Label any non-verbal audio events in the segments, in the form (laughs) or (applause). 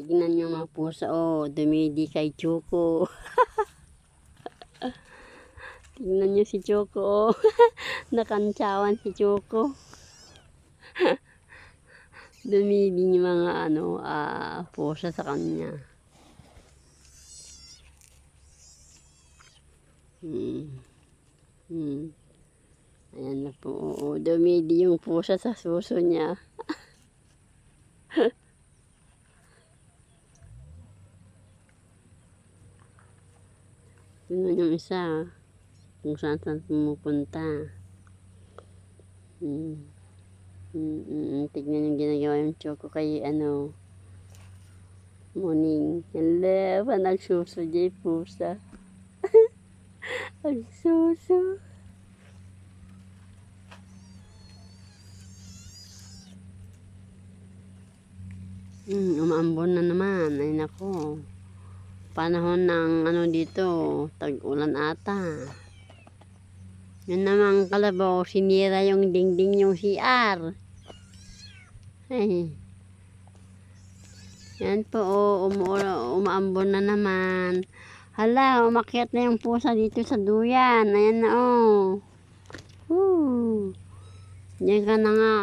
Tignan nyo mga pusa, oh, dumidi kay Choco. (laughs) Tignan nyo si Choco, oh. (laughs) Nakantsawan si Choco. (laughs) dumidi yung mga ano, ah, pusa sa kanya. Hmm. Hmm. Ayan na po, oo. Dumidi yung pusa sa suso niya. Tingnan yung isa, kung saan saan pumupunta. Hmm, hmm, tignan yung ginagawa yung choco kay ano, morning. Hello, nagsuso dyan pusa. (laughs) Nagsuso. Hmm, umaambon na naman. Ay nako. Panahon ng ano dito, tag-ulan ata. Yun namang kalabaw, sinira yung dingding yung CR. Ay. Yan po, oh, umaambon na naman. Hala, umakyat na yung pusa dito sa duyan. Ayan na, oh. Woo. Diyan ka na nga.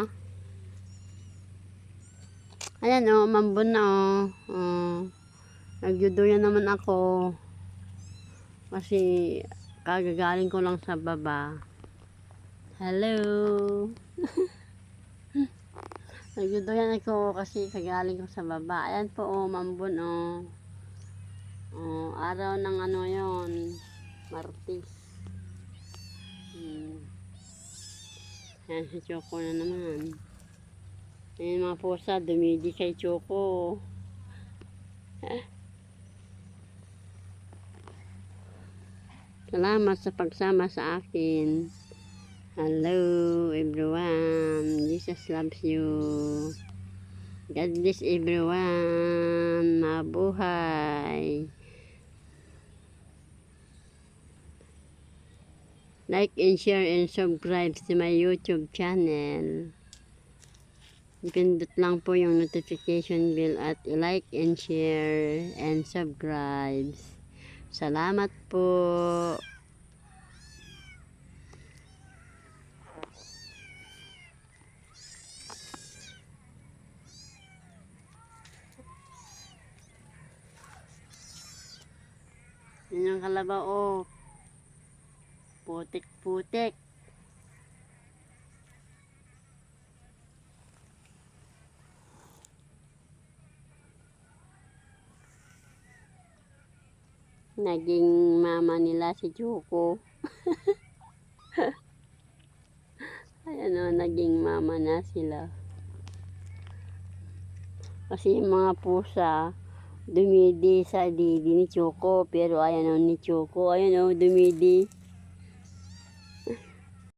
Ayan, oh, umambon na, oh. oh. Nagjuduyan naman ako. Kasi, kagagaling ko lang sa baba. Hello. (laughs) Nagjuduyan ako kasi kagaling ko sa baba. Ayan po, oh, mambon, oh. Oh, araw ng ano yon Martis. Hmm. Ayan si Choco na naman. Ayan mga pusa, dumidi kay Choco. (laughs) Salamat sa pagsama sa akin. Hello everyone. Jesus loves you. God bless everyone. Mabuhay. Like and share and subscribe to my YouTube channel. Ipindot lang po yung notification bell at like and share and subscribe. Salamat po. Yan yung kalabaw, oh. Putik-putik. Naging mama nila si Choco. (laughs) Ayan o, naging mama na sila. Kasi yung mga pusa, dumidi sa didi ni Choco. Pero ayan o ni Choco, ayan o, dumidi.